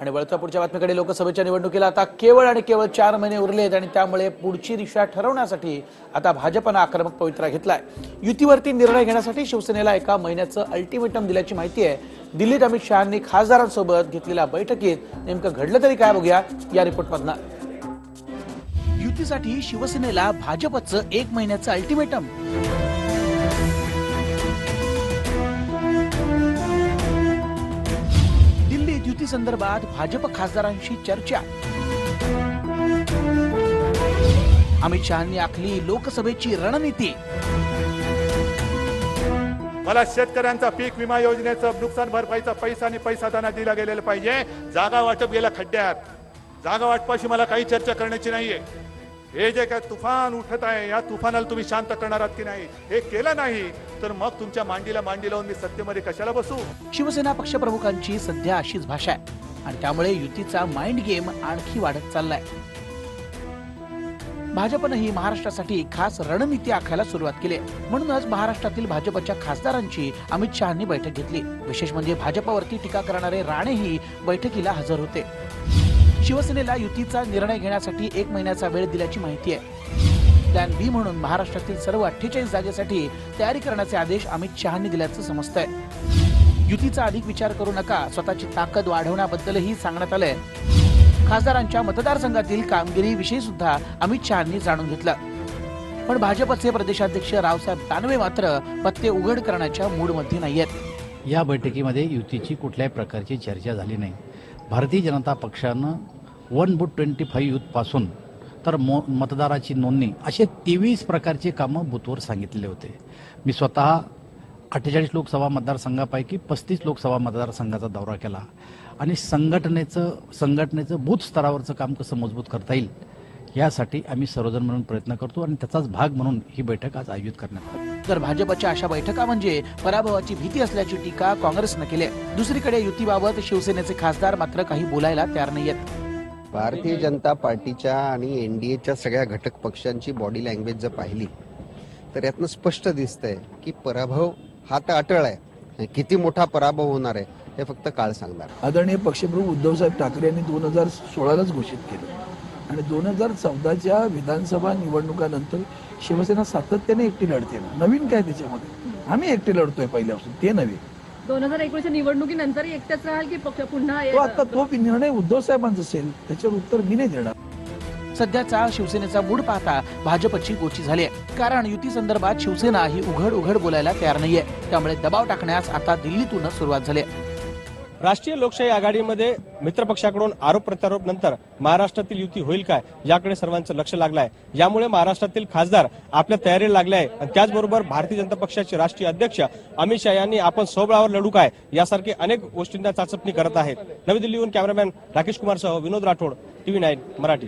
आणि वळता पुढच्या बातमीकडे लोकसभेच्या निवडणुकीला आता केवळ आणि केवळ चार महिने उरलेत आणि त्यामुळे पुढची दिशा ठरवण्यासाठी आता भाजपनं आक्रमक पवित्रा घेतलाय. युतीवरती निर्णय घेण्यासाठी शिवसेनेला एका महिन्याचं अल्टिमेटम दिल्याची माहिती आहे. दिल्लीत अमित शहानी खासदारांसोबत घेतलेल्या बैठकीत नेमकं घडलं तरी काय बघूया या रिपोर्टमधनं. युतीसाठी शिवसेनेला भाजपचं एक महिन्याचं अल्टिमेटम दिल्लीत संदर्भात भाजप खासदारांशी चर्चा. अमित शहानी आखली लोकसभेची रणनीती. मला शेतकऱ्यांचा पीक विमा योजनेचं नुकसान भरपाईचा पैसा आणि पैसा त्यांना दिला गेलेला पाहिजे. जागा वाटप गेल्या खड्ड्यात. जागा वाटपाशी मला काही चर्चा करण्याची नाहीये. हे जे काय तुफान उठत आहे या तुफानाला तुम्ही शांत करणार आहात की नाही हे केलं नाही तर मग तुमच्या मांडीला मांडी लावून मी सत्तेमध्ये कशाला बसू? शिवसेना पक्षप्रमुखांची सध्या अशीच भाषा आहे. आणि त्यामुळे युतीचा माइंड गेम आणखी वाढत चाललाय. भाजपनंही महाराष्ट्रासाठी खास रणनीती आखायला सुरुवात केली आहे. म्हणूनच महाराष्ट्रातील भाजपच्या खासदारांची अमित शहानी बैठक घेतली. विशेष म्हणजे भाजपवरती टीका करणारे राणेही बैठकीला हजर होते. शिवसेनेला युतीचा निर्णय घेण्यासाठी एक महिन्याचा वेळ दिल्याची माहिती आहे. प्लॅन बी म्हणून महाराष्ट्रातील सर्व अठ्ठेचाळीस जागेसाठी तयारी करण्याचे आदेश अमित शहानी दिल्याचं समजतंय. युतीचा अधिक विचार करू नका स्वतःची ताकद वाढवण्याबद्दलही सांगण्यात आलंय. खासदारांच्या मतदारसंघातील कामगिरीविषयी सुद्धा अमित शहानी जाणून घेतलं. पण भाजपचे प्रदेशाध्यक्ष रावसाहेब दानवे मात्र पत्ते उघड करण्याच्या मूडमध्ये नाहीयेत. या बैठकीमध्ये युतीची कुठल्याही प्रकारची चर्चा झाली नाही. भारतीय जनता पक्षानं वन बुट ट्वेंटी फाईव्ह यूथपासून तर मो मतदाराची नोंदणी असे तेवीस प्रकारचे कामं बूथवर सांगितलेले होते. मी स्वतः अठ्ठेचाळीस लोकसभा मतदारसंघापैकी पस्तीस लोकसभा मतदारसंघाचा दौरा केला आणि संघटनेचं संघटनेचं बूथ स्तरावरचं काम कसं मजबूत करता येईल यासाठी आम्ही सर्वजण म्हणून प्रयत्न करतो आणि त्याचाच भाग म्हणून ही बैठक आज आयोजित करण्यात आली. तर भाजपच्या अशा बैठका म्हणजे पराभवाची भीती असल्याची टीका काँग्रेसनं केली आहे. दुसरीकडे युतीबाबत शिवसेनेचे खासदार मात्र काही बोलायला तयार नाहीयेत भारतीय जनता पार्टीच्या आणि एन डी एच्या सगळ्या घटक पक्षांची बॉडी लँग्वेज जर पाहिली तर यातनं स्पष्ट दिसतंय की पराभव हा तर अटळ आहे. किती मोठा पराभव होणार आहे हे फक्त काळ सांगणार. आदरणीय पक्षप्रमुख उद्धवसाहेब ठाकरे यांनी दोन हजार सोळालाच घोषित केलं. आणि दोन हजार चौदाच्या विधानसभा निवडणुकानंतर शिवसेना सातत्याने एकटी लढते नवीन काय त्याच्यामध्ये? आम्ही एकटे लढतोय पहिल्यापासून ते नव्हे. दोन हजार एकोणीसच्या निवडणुकीनंतर एकटेच राहाल की पक्ष पुन्हा तो आता तो निर्णय उद्धव साहेबांचा असेल त्याच्यावर उत्तर मी नाही देणार. सध्याचा शिवसेनेचा मूड पाहता भाजपची गोची झाली आहे. कारण युती संदर्भात शिवसेना ही उघड उघड बोलायला तयार नाहीये. त्यामुळे दबाव टाकण्यास आता दिल्लीतूनच सुरुवात झाली आहे. राष्ट्रीय लोकशाही आघाडीमध्ये मित्रपक्षाकडून आरोप प्रत्यारोप नंतर महाराष्ट्रातील युती होईल काय याकडे सर्वांचं लक्ष लागलाय. यामुळे महाराष्ट्रातील खासदार आपल्या तयारीला लागले आहे. आणि त्याचबरोबर भारतीय जनता पक्षाचे राष्ट्रीय अध्यक्ष अमित शहा यांनी आपण सोबळावर लढू काय यासारखे अनेक गोष्टींना चाचपणी करत आहेत. नवी दिल्लीहून कॅमेरामॅन राकेश कुमारसह विनोद राठोड टीव्ही नाईन मराठी.